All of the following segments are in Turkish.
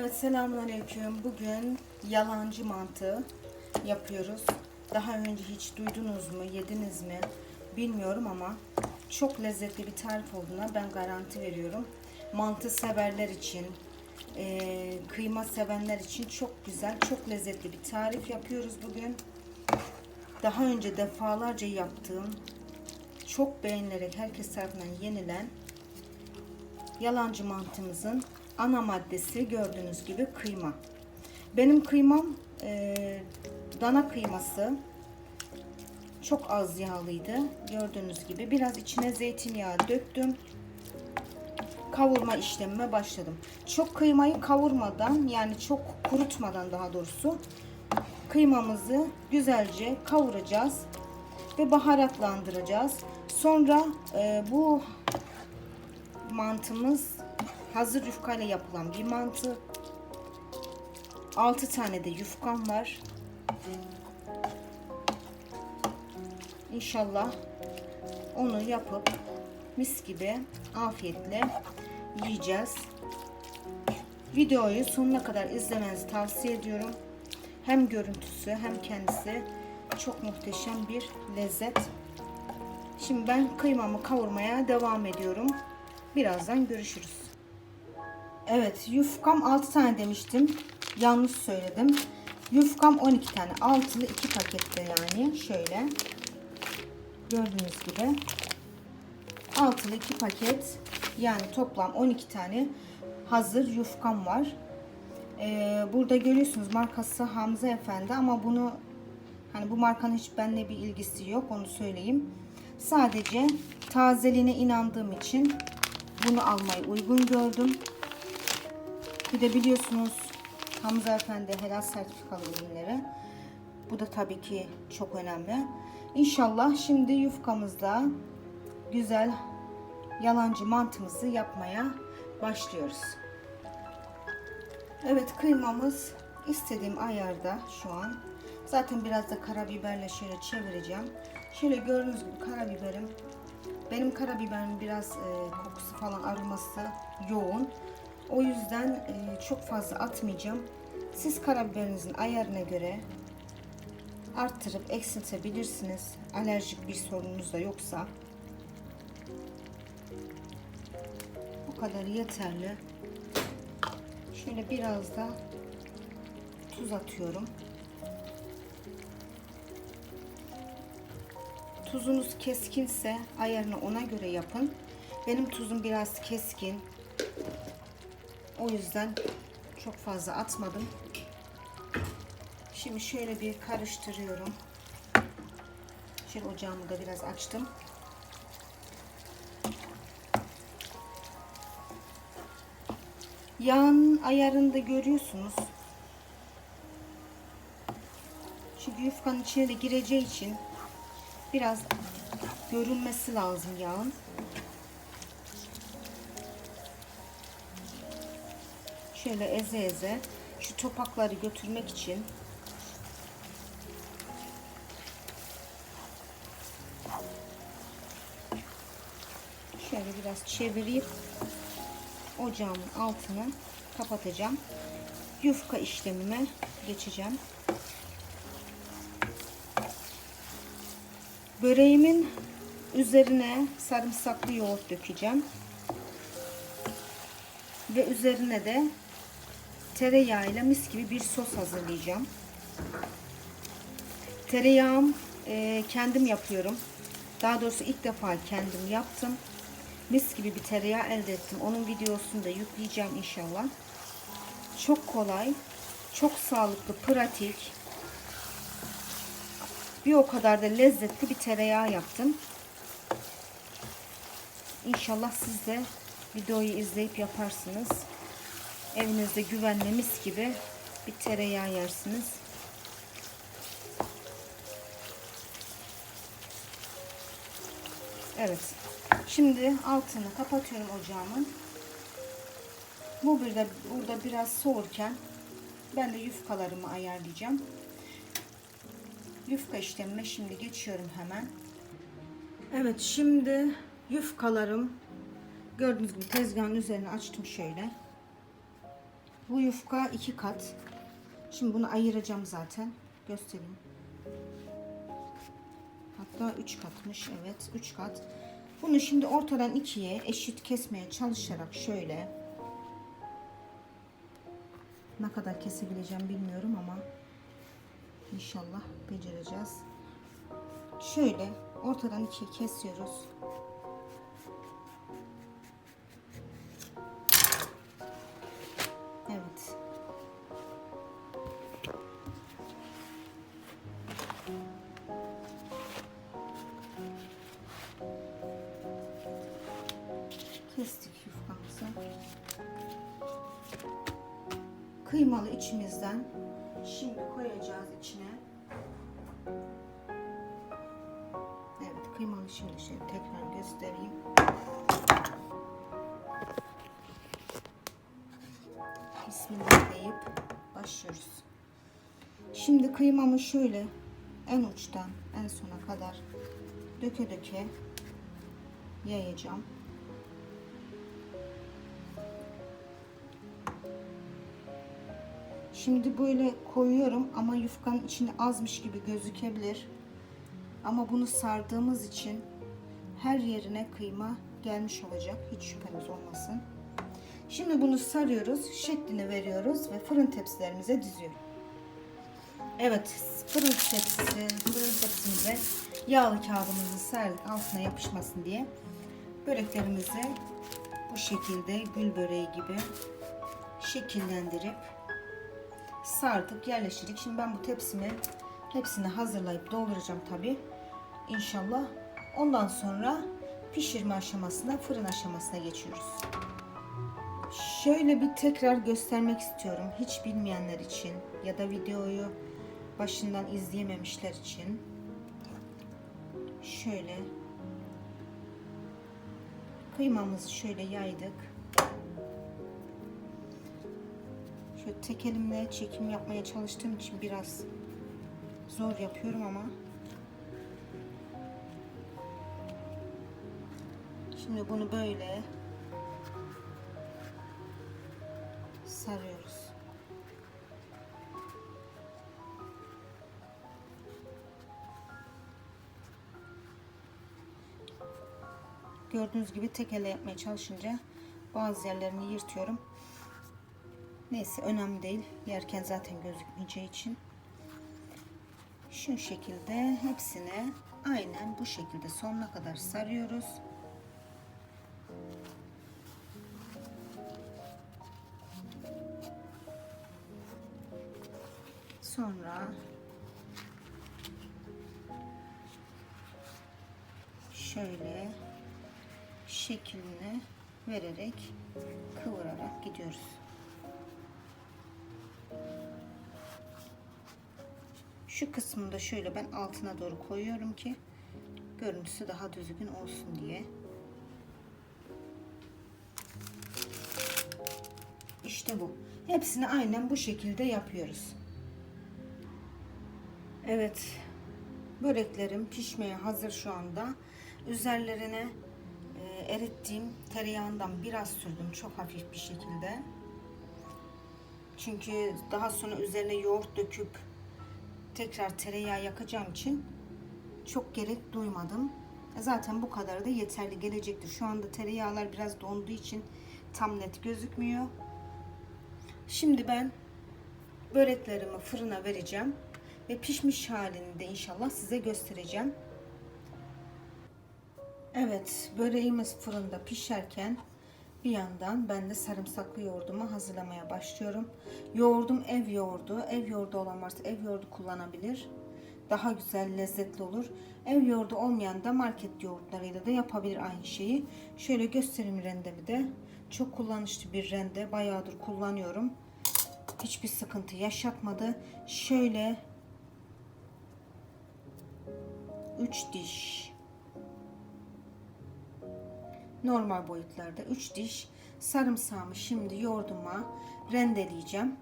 Evet selamünaleyküm. Bugün yalancı mantı yapıyoruz. Daha önce hiç duydunuz mu, yediniz mi bilmiyorum ama çok lezzetli bir tarif olduğuna ben garanti veriyorum. Mantı severler için, eee, kıyma sevenler için çok güzel, çok lezzetli bir tarif yapıyoruz bugün. Daha önce defalarca yaptığım, çok beğenilerek herkes tarafından yenilen yalancı mantımızın ana maddesi gördüğünüz gibi kıyma. Benim kıymam e, dana kıyması çok az yağlıydı. Gördüğünüz gibi biraz içine zeytinyağı döktüm. Kavurma işlemime başladım. Çok kıymayı kavurmadan yani çok kurutmadan daha doğrusu kıymamızı güzelce kavuracağız ve baharatlandıracağız. Sonra e, bu mantımız hazır yufkayla yapılan bir mantı. 6 tane de yufkam var. İnşallah onu yapıp mis gibi afiyetle yiyeceğiz. Videoyu sonuna kadar izlemenizi tavsiye ediyorum. Hem görüntüsü hem kendisi çok muhteşem bir lezzet. Şimdi ben kıymamı kavurmaya devam ediyorum. Birazdan görüşürüz. Evet yufkam 6 tane demiştim. Yanlış söyledim. Yufkam 12 tane. Altılı 2 pakette yani. Şöyle. Gördüğünüz gibi. Altılı 2 paket. Yani toplam 12 tane hazır yufkam var. Ee, burada görüyorsunuz markası Hamza Efendi ama bunu hani bu markanın hiç benimle bir ilgisi yok onu söyleyeyim. Sadece tazeliğine inandığım için bunu almayı uygun gördüm. Bir de biliyorsunuz Hamza Efendi helal sertifikalı ürünleri. Bu da tabii ki çok önemli. İnşallah şimdi yufkamızda güzel yalancı mantımızı yapmaya başlıyoruz. Evet kıymamız istediğim ayarda şu an. Zaten biraz da karabiberle şöyle çevireceğim. Şöyle gördüğünüz gibi karabiberim benim karabiberimin biraz e, kokusu falan aroması yoğun. O yüzden e, çok fazla atmayacağım. Siz karabiberinizin ayarına göre arttırıp eksiltebilirsiniz. Alerjik bir sorununuz da yoksa. Bu kadar yeterli. Şöyle biraz da tuz atıyorum. Tuzunuz keskinse ayarını ona göre yapın. Benim tuzum biraz keskin. O yüzden çok fazla atmadım. Şimdi şöyle bir karıştırıyorum. Şöyle ocağımı da biraz açtım. Yağın ayarını da görüyorsunuz. Çünkü yufkanın içine de gireceği için biraz görünmesi lazım yağın. Şöyle eze eze şu topakları götürmek için şöyle biraz çevirip ocağımın altını kapatacağım. Yufka işlemime geçeceğim. Böreğimin üzerine sarımsaklı yoğurt dökeceğim. Ve üzerine de tereyağıyla mis gibi bir sos hazırlayacağım. Tereyağım e, kendim yapıyorum. Daha doğrusu ilk defa kendim yaptım. Mis gibi bir tereyağı elde ettim. Onun videosunu da yükleyeceğim inşallah. Çok kolay, çok sağlıklı, pratik. Bir o kadar da lezzetli bir tereyağı yaptım. İnşallah siz de videoyu izleyip yaparsınız. Evinizde güvenli mis gibi bir tereyağı yersiniz. Evet. Şimdi altını kapatıyorum ocağımın. Bu burada, burada biraz soğurken ben de yufkalarımı ayarlayacağım. Yufka işlemine şimdi geçiyorum hemen. Evet şimdi yufkalarım gördüğünüz gibi tezgahın üzerine açtım şöyle. Bu yufka iki kat. Şimdi bunu ayıracağım zaten. Göstereyim. Hatta üç katmış. Evet üç kat. Bunu şimdi ortadan ikiye eşit kesmeye çalışarak şöyle ne kadar kesebileceğim bilmiyorum ama inşallah becereceğiz. Şöyle ortadan ikiye kesiyoruz. Kestik yufkamızı. Kıymalı içimizden şimdi koyacağız içine. Evet kıymalı şimdi şöyle tekrar göstereyim. Bismillah deyip başlıyoruz. Şimdi kıymamı şöyle en uçtan en sona kadar döke döke yayacağım. Şimdi böyle koyuyorum ama yufkanın içinde azmış gibi gözükebilir. Ama bunu sardığımız için her yerine kıyma gelmiş olacak. Hiç şüpheniz olmasın. Şimdi bunu sarıyoruz, şeklini veriyoruz ve fırın tepsilerimize diziyoruz. Evet, fırın tepsisi, fırın tepsimize yağlı kağıdımızı serdik altına yapışmasın diye. Böreklerimizi bu şekilde gül böreği gibi şekillendirip sardık, yerleştirdik. Şimdi ben bu tepsimi hepsini hazırlayıp dolduracağım tabi. İnşallah. Ondan sonra pişirme aşamasına, fırın aşamasına geçiyoruz. Şöyle bir tekrar göstermek istiyorum. Hiç bilmeyenler için ya da videoyu başından izleyememişler için. Şöyle kıymamızı şöyle yaydık. Şöyle tek elimle çekim yapmaya çalıştığım için biraz zor yapıyorum ama Şimdi bunu böyle sarıyoruz. Gördüğünüz gibi tek elle yapmaya çalışınca bazı yerlerini yırtıyorum. Neyse önemli değil. Yerken zaten gözükmeyeceği için. Şu şekilde hepsine aynen bu şekilde sonuna kadar sarıyoruz. Sonra şöyle şeklini vererek kıvırarak gidiyoruz. Şu kısmını da şöyle ben altına doğru koyuyorum ki görüntüsü daha düzgün olsun diye. İşte bu. Hepsini aynen bu şekilde yapıyoruz. Evet. Böreklerim pişmeye hazır şu anda. Üzerlerine e, erittiğim tereyağından biraz sürdüm çok hafif bir şekilde. Çünkü daha sonra üzerine yoğurt döküp tekrar tereyağı yakacağım için çok gerek duymadım. E, Zaten bu kadar da yeterli gelecektir. Şu anda tereyağlar biraz donduğu için tam net gözükmüyor. Şimdi ben böreklerimi fırına vereceğim ve pişmiş halini de inşallah size göstereceğim. Evet, böreğimiz fırında pişerken bir yandan ben de sarımsaklı yoğurdumu hazırlamaya başlıyorum. Yoğurdum ev yoğurdu. Ev yoğurdu olan varsa ev yoğurdu kullanabilir. Daha güzel, lezzetli olur. Ev yoğurdu olmayan da market yoğurtlarıyla da yapabilir aynı şeyi. Şöyle göstereyim rendemi de. Çok kullanışlı bir rende. Bayağıdır kullanıyorum. Hiçbir sıkıntı yaşatmadı. Şöyle 3 diş normal boyutlarda 3 diş sarımsağımı şimdi yoğurduma rendeleyeceğim.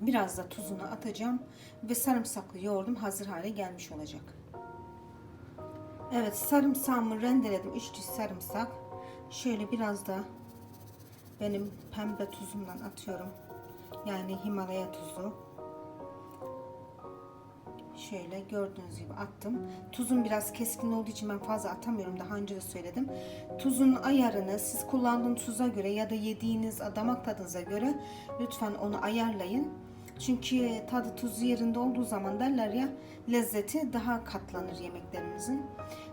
Biraz da tuzunu atacağım ve sarımsaklı yoğurdum hazır hale gelmiş olacak. Evet sarımsağımı rendeledim 3 diş sarımsak. Şöyle biraz da benim pembe tuzumdan atıyorum. Yani Himalaya tuzu. Şöyle gördüğünüz gibi attım. Tuzun biraz keskin olduğu için ben fazla atamıyorum. Daha önce de söyledim. Tuzun ayarını siz kullandığınız tuza göre ya da yediğiniz damak tadınıza göre lütfen onu ayarlayın. Çünkü tadı tuzu yerinde olduğu zaman derler ya lezzeti daha katlanır yemeklerinizin.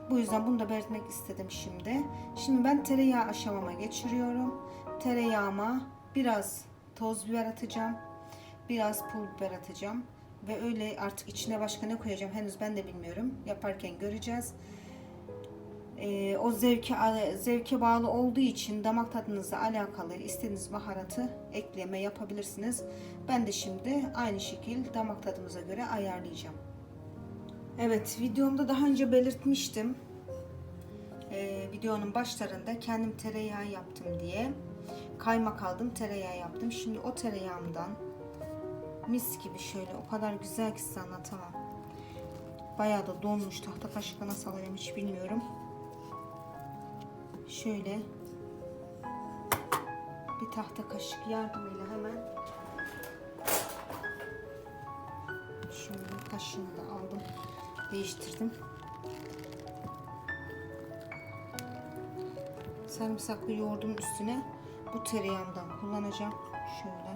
Bu yüzden bunu da belirtmek istedim şimdi. Şimdi ben tereyağı aşamama geçiriyorum. Tereyağıma biraz toz biber atacağım. Biraz pul biber atacağım. Ve öyle artık içine başka ne koyacağım henüz ben de bilmiyorum. Yaparken göreceğiz. Ee, o zevke zevke bağlı olduğu için damak tadınızla alakalı istediğiniz baharatı ekleme yapabilirsiniz. Ben de şimdi aynı şekilde damak tadımıza göre ayarlayacağım. Evet videomda daha önce belirtmiştim. Ee, videonun başlarında kendim tereyağı yaptım diye kaymak aldım tereyağı yaptım. Şimdi o tereyağımdan mis gibi şöyle o kadar güzel ki size anlatamam. Bayağı da donmuş tahta kaşıkla nasıl alayım hiç bilmiyorum. Şöyle bir tahta kaşık yardımıyla hemen şimdi kaşığını da aldım değiştirdim. Sarımsaklı yoğurdun üstüne bu tereyağımdan kullanacağım. Şöyle.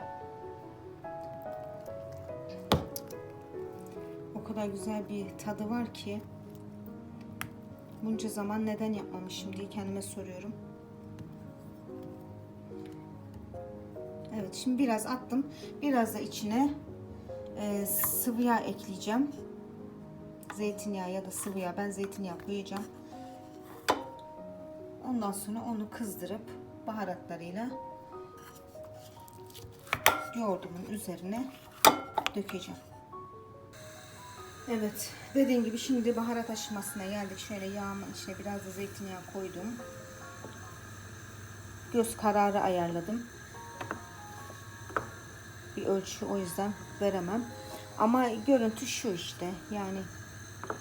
Kadar güzel bir tadı var ki bunca zaman neden yapmamışım diye kendime soruyorum. Evet şimdi biraz attım. Biraz da içine e, sıvı yağ ekleyeceğim. Zeytinyağı ya da sıvı yağ. Ben zeytinyağı koyacağım. Ondan sonra onu kızdırıp baharatlarıyla yoğurdumun üzerine dökeceğim. Evet dediğim gibi şimdi baharat aşamasına geldik. Şöyle yağımın içine biraz da zeytinyağı koydum. Göz kararı ayarladım. Bir ölçü o yüzden veremem. Ama görüntü şu işte yani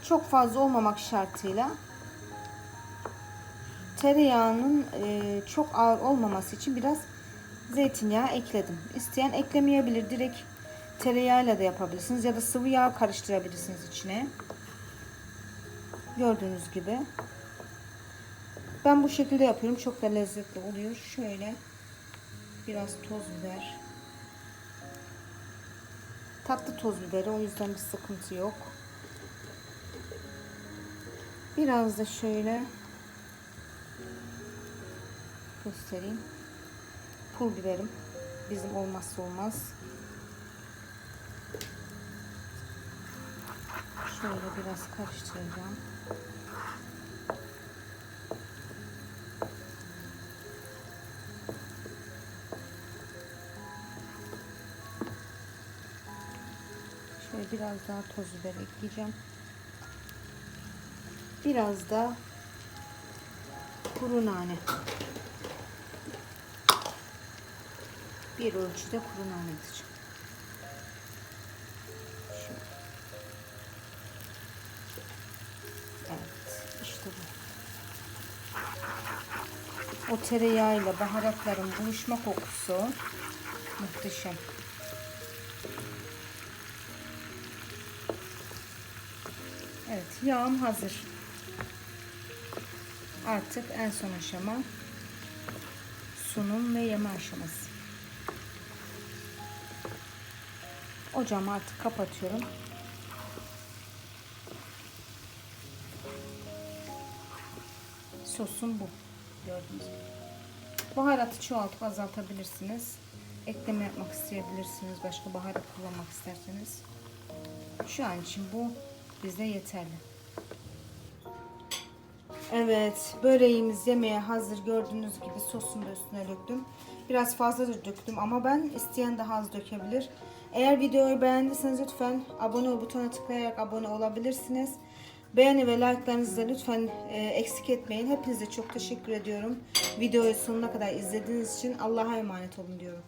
çok fazla olmamak şartıyla tereyağının e, çok ağır olmaması için biraz zeytinyağı ekledim. İsteyen eklemeyebilir. Direkt tereyağıyla da yapabilirsiniz ya da sıvı yağ karıştırabilirsiniz içine. Gördüğünüz gibi. Ben bu şekilde yapıyorum. Çok da lezzetli oluyor. Şöyle biraz toz biber. Tatlı toz biberi o yüzden bir sıkıntı yok. Biraz da şöyle göstereyim. Pul biberim bizim olmazsa olmaz. Şöyle biraz karıştıracağım. Şöyle biraz daha toz biber ekleyeceğim. Biraz da kuru nane. Bir ölçüde kuru nane edeceğim. O tereyağıyla baharatların buluşma kokusu muhteşem. Evet, yağım hazır. Artık en son aşama sunum ve yeme aşaması. Ocağımı artık kapatıyorum. Sosum bu. Gördüğünüz gibi. Baharatı çoğaltıp azaltabilirsiniz. Ekleme yapmak isteyebilirsiniz. Başka baharat kullanmak isterseniz. Şu an için bu bize yeterli. Evet, böreğimiz yemeğe hazır. Gördüğünüz gibi sosunu da üstüne döktüm. Biraz fazla da döktüm ama ben isteyen daha az dökebilir. Eğer videoyu beğendiyseniz lütfen abone ol butonuna tıklayarak abone olabilirsiniz. Beğeni ve like'larınızı da lütfen e, eksik etmeyin. Hepinize çok teşekkür ediyorum. Videoyu sonuna kadar izlediğiniz için Allah'a emanet olun diyorum.